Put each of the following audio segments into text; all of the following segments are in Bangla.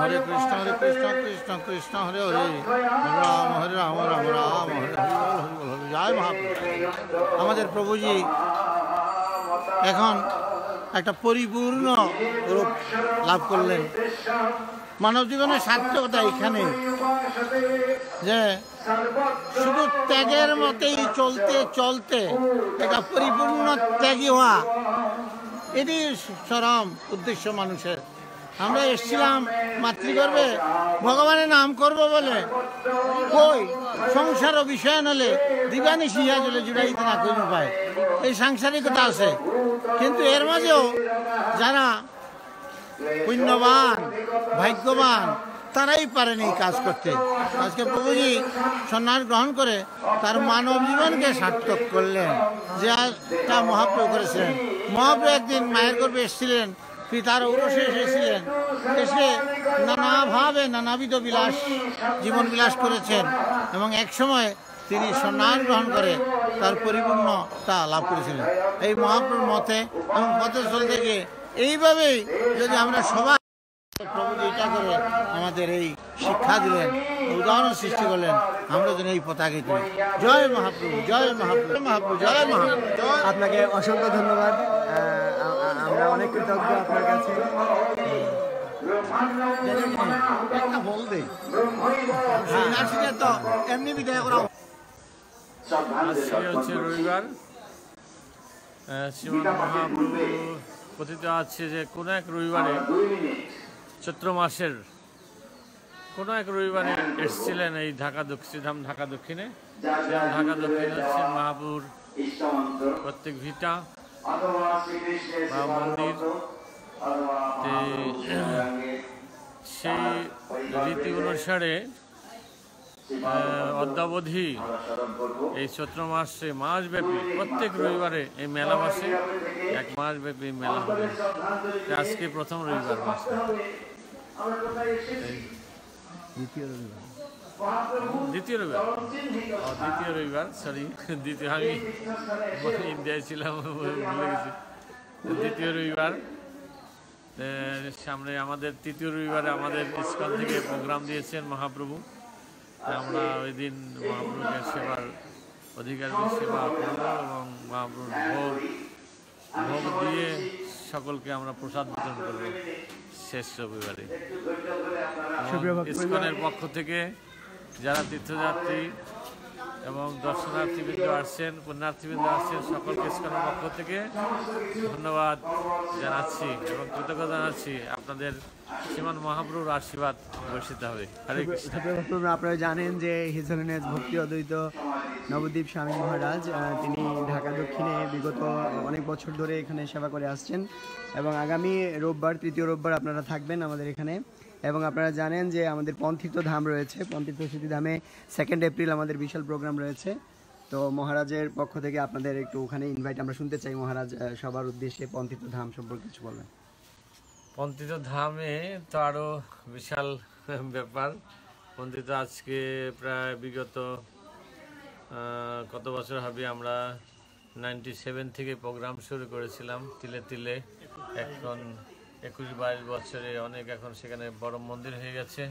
হরে কৃষ্ণ হরে কৃষ্ণ কৃষ্ণ কৃষ্ণ, হরে হরে। রাম হরে রাম রাম রাম, হরে হরি জয় মহাপ্রভু। আমাদের প্রভুজি এখন একটা পরিপূর্ণ রূপ লাভ করলেন। মানব জীবনের সার্থকতা এখানে, যে শুধু ত্যাগের মতেই চলতে চলতে একটা পরিপূর্ণ ত্যাগী হওয়া, এটি চরম উদ্দেশ্য মানুষের। আমরা এসেছিলাম মাতৃগর্ভে। ভগবানের নাম করব বলে। কই? সংসার ও বিষয় নলে দিবানি সিহা জলে জুড়াইতে না কই পায়। এই সাংসারিকতা আছে। কিন্তু এর মাঝেও যারা পুণ্যবান, ভাগ্যবান, তারাই পারেন এই কাজ করতে। আজকে প্রভুজি সন্ন্যাস গ্রহণ করে তার মানব জীবনকে সার্থক করলেন। যে তা মহাপ্রভু করেছিলেন। মহাপ্রভু একদিন মায়ের গর্ভে এসেছিলেন। পিতার ঔরসে এসেছিলেন। এসে নানাভাবে নানাবিধ বিলাস, জীবন বিলাস করেছেন এবং এক সময় তিনি সম্মান গ্রহণ করে তার পরিপূর্ণতা লাভ করেছিলেন। এই মহাপ্রভুর মতে এবং পথস্থল থেকে এইভাবেই যদি আমরা সবাই প্রভু এটা করে আমাদের এই শিক্ষা দিলেন, উদাহরণ সৃষ্টি করলেন, আমরা যেন এই পতাকে করি জয় মহাপ্রভু জয় মহাপ্রভু মহাপ্রভু, জয় মহাপ্রভু। আপনাকে অসংখ্য ধন্যবাদ। আমরা অনেক কৃতজ্ঞ আপনার কাছে। একটা বল দে। তো এমনি বিদায় করা আজকে হচ্ছে রবিবার। শ্রীমন মহাপ্রভু কথিত আছে যে কোনো এক রবিবারে চৈত্র মাসের কোনো এক রবিবারে এসেছিলেন এই ঢাকা দক্ষিণধাম ঢাকা দক্ষিণে। ঢাকা দক্ষিণে হচ্ছে মহাপুর প্রত্যেক ভিটা। সেই রীতি অনুসারে অদ্যাবধি এই চৈত্র মাসে মাস ব্যাপী প্রত্যেক রবিবারে এই মেলা মাসে এক মাস ব্যাপী মেলা হবে। আজকে প্রথম রবিবার মাস দ্বিতীয় রবিবার। ও, দ্বিতীয় রবিবার সরি দ্বিতীয় আমি ইন্ডিয়ায় ছিলাম ভুলে গেছি। দ্বিতীয় রবিবার সামনে আমাদের তৃতীয় রবিবারে আমাদের ইস্কন থেকে প্রোগ্রাম দিয়েছেন মহাপ্রভু। আমরা ওই দিন মহাপ্রভুকে সেবার অধিকার সেবা করব এবং মহাপ্রভুর ভোগ ভোগ দিয়ে সকলকে আমরা প্রসাদ বিতরণ করব শেষ রবিবারে। ইস্কনের পক্ষ থেকে যারা তীর্থযাত্রী এবং দর্শনার্থীবৃন্দ আসছেন পুণ্যার্থীবৃন্দ আসছেন সকলকে ইস্কনের পক্ষ থেকে ধন্যবাদ জানাচ্ছি এবং কৃতজ্ঞতা জানাচ্ছি। আপনাদের শ্রীমান মহাপ্রভুর আশীর্বাদ বর্ষিত হবে। হরে কৃষ্ণ। আপনারা জানেন যে হিজ ভক্তি অদ্বৈত নবদ্বীপ স্বামী মহারাজ তিনি ঢাকা দক্ষিণে বিগত অনেক বছর ধরে এখানে সেবা করে আসছেন এবং আগামী রোববার তৃতীয় রোববার আপনারা থাকবেন আমাদের এখানে। এবং আপনারা জানেন যে আমাদের পন্থিত ধাম রয়েছে পন্থিত স্মৃতিধামে সেকেন্ড এপ্রিল আমাদের বিশাল প্রোগ্রাম রয়েছে। তো মহারাজের পক্ষ থেকে আপনাদের একটু ওখানে ইনভাইট আমরা শুনতে চাই মহারাজ সবার উদ্দেশ্যে পন্থিত ধাম সম্পর্কে কিছু বলবেন পন্থিত ধামে তো আরও বিশাল ব্যাপার। পন্থিত আজকে প্রায় বিগত কত বছর হবে আমরা নাইনটি সেভেন থেকে প্রোগ্রাম শুরু করেছিলাম, তিলে তিলে। এখন একুশ বাইশ বছরে অনেক এখন সেখানে বড় মন্দির হয়ে গেছে।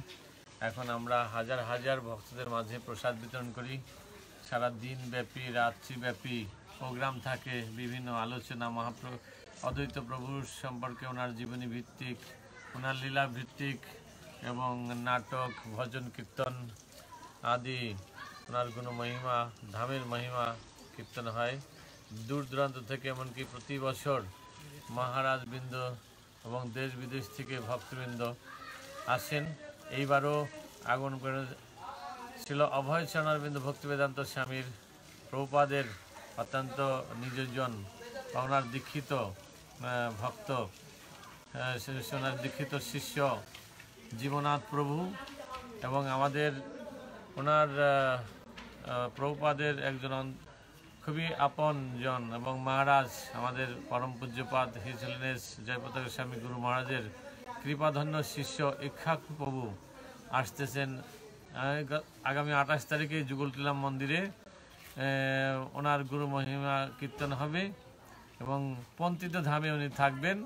এখন আমরা হাজার হাজার ভক্তদের মাঝে প্রসাদ বিতরণ করি। সারা দিন ব্যাপী, রাত্রি ব্যাপী প্রোগ্রাম থাকে, বিভিন্ন আলোচনা, মহাপ্রভু, অদ্বৈত প্রভুর সম্পর্কে ওনার জীবনী ভিত্তিক, ওনার লীলা ভিত্তিক এবং নাটক, ভজন, কীর্তন আদি ওনার কোনো মহিমা ধামের মহিমা কীর্তন হয়। দূর দূরান্ত থেকে এমনকি প্রতি বছর মহারাজ বৃন্দ এবং দেশ বিদেশ থেকে ভক্তবৃন্দ আসেন। এইবারও আগমন করে ছিল অভয় চরণারবিন্দ ভক্তি বেদান্ত স্বামীর প্রভুপাদের অত্যন্ত নিজজন ওনার দীক্ষিত ভক্ত আহ, সে- সে ওনার দীক্ষিত শিষ্য জীবনাথ প্রভু এবং আমাদের ওনার প্রভুপাদের একজন খুবই আপনজন এবং মহারাজ আমাদের পরম পূজ্যপাদ হিজ হোলিনেস জয়পতাক স্বামী গুরু মহারাজের কৃপাধন্য শিষ্য ইক্ষাক প্রভু আসতেছেন আগামী আঠাশ তারিখে যুগলটিলাম মন্দিরে ওনার গুরু মহিমা কীর্তন হবে এবং পন্থিত ধামে উনি থাকবেন।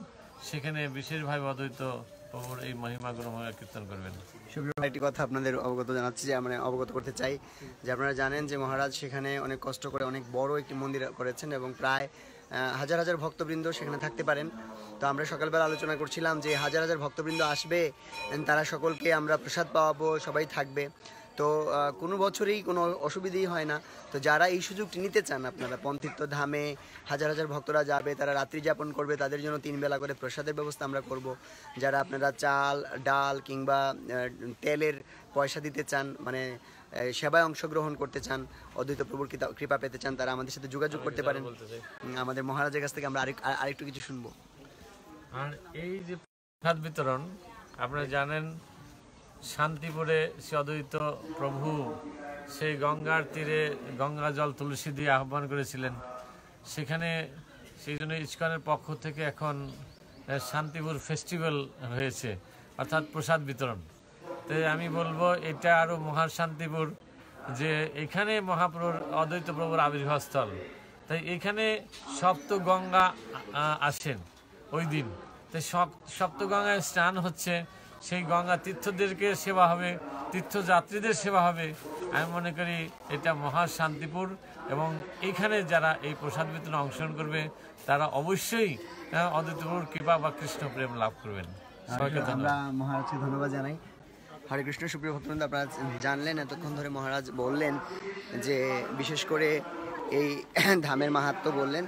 সেখানে বিশেষভাবে অদ্বৈত প্রভুর এই মহিমা গুণময় কীর্তন করবেন। একটি কথা আপনাদের অবগত জানাচ্ছি, যে আমরা অবগত করতে চাই, যে আপনারা জানেন যে মহারাজ সেখানে অনেক কষ্ট করে অনেক বড় একটি মন্দির করেছেন এবং প্রায় হাজার হাজার ভক্তবৃন্দ সেখানে থাকতে পারেন। তো আমরা সকালবেলা আলোচনা করছিলাম যে হাজার হাজার ভক্তবৃন্দ আসবে, তারা সকলকে আমরা প্রসাদ পাওয়াবো, সবাই থাকবে। তো কোনো বছরেই কোনো অসুবিধেই হয় না। তো যারা এই সুযোগটি নিতে চান আপনারা পন্থিত্ব ধামে হাজার হাজার ভক্তরা যাবে তারা রাত্রি যাপন করবে তাদের জন্য তিন বেলা করে প্রসাদের ব্যবস্থা আমরা করব। যারা আপনারা চাল ডাল কিংবা তেলের পয়সা দিতে চান মানে সেবায় অংশগ্রহণ করতে চান অদ্বৈত প্রভুর কৃপা- পেতে চান তারা আমাদের সাথে যোগাযোগ করতে পারেন। আমাদের মহারাজের কাছ থেকে আমরা আরেক আরেকটু কিছু শুনব। আর এই যে প্রসাদ বিতরণ আপনারা জানেন শান্তিপুরে সে অদ্বৈত প্রভু সেই গঙ্গার তীরে গঙ্গা জল তুলসী দিয়ে আহ্বান করেছিলেন। সেখানে সেই জন্য ইস্কনের পক্ষ থেকে এখন শান্তিপুর ফেস্টিভ্যাল হয়েছে, অর্থাৎ প্রসাদ বিতরণ। তো আমি বলব, এটা আরও মহাশান্তিপুর যে এখানে মহাপ্রভুর, অদ্বৈত প্রভুর আবির্ভাব স্থল। তাই এখানে সপ্ত গঙ্গা আসেন ওই দিন। তো সপ- সপ্তগঙ্গায় স্নান হচ্ছে সেই গঙ্গা তীর্থদেরকে সেবা হবে তীর্থযাত্রীদের সেবা হবে। আমি মনে করি এটা মহা শান্তিপুর এবং এখানে যারা এই প্রসাদ বিতরণে অংশগ্রহণ করবে তারা অবশ্যই আহ, অদ্বৈতপুর কৃপা বা কৃষ্ণ প্রেম লাভ করবেন। আমরা মহারাজকে ধন্যবাদ জানাই। হরে কৃষ্ণ সুপ্রিয় ভক্তবৃন্দ আপনারা জানলেন এতক্ষণ ধরে মহারাজ বললেন যে বিশেষ করে এই ধামের মাহাত্ম্য বললেন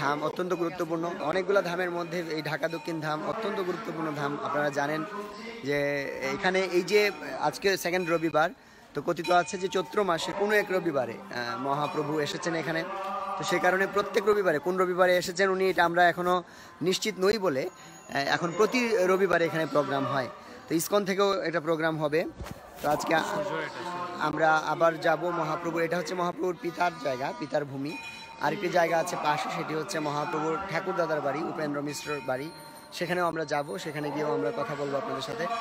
ধাম অত্যন্ত গুরুত্বপূর্ণ। অনেকগুলো ধামের মধ্যে এই ঢাকা দক্ষিণ ধাম অত্যন্ত গুরুত্বপূর্ণ ধাম। আপনারা জানেন যে এখানে এই যে আজকে সেকেন্ড রবিবার, তো কথিত আছে যে চৈত্র মাসে কোনো এক রবিবারে মহাপ্রভু এসেছেন এখানে। তো সে কারণে প্রত্যেক রবিবারে, কোন রবিবারে এসেছেন উনি এটা আমরা এখনও নিশ্চিত নই বলে এখন প্রতি রবিবারে এখানে প্রোগ্রাম হয়। তো ইসকন থেকেও এটা প্রোগ্রাম হবে। তো আজকে আমরা আবার যাব মহাপ্রভুর, এটা হচ্ছে মহাপ্রভুর পিতার জায়গা, পিতার ভূমি। আরেকটি জায়গা আছে পাশে, সেটি হচ্ছে মহাপ্রভুর ঠাকুরদাদার বাড়ি, উপেন্দ্র মিশ্রর বাড়ি। সেখানেও আমরা যাব, সেখানে গিয়েও আমরা কথা বলব আপনাদের সাথে।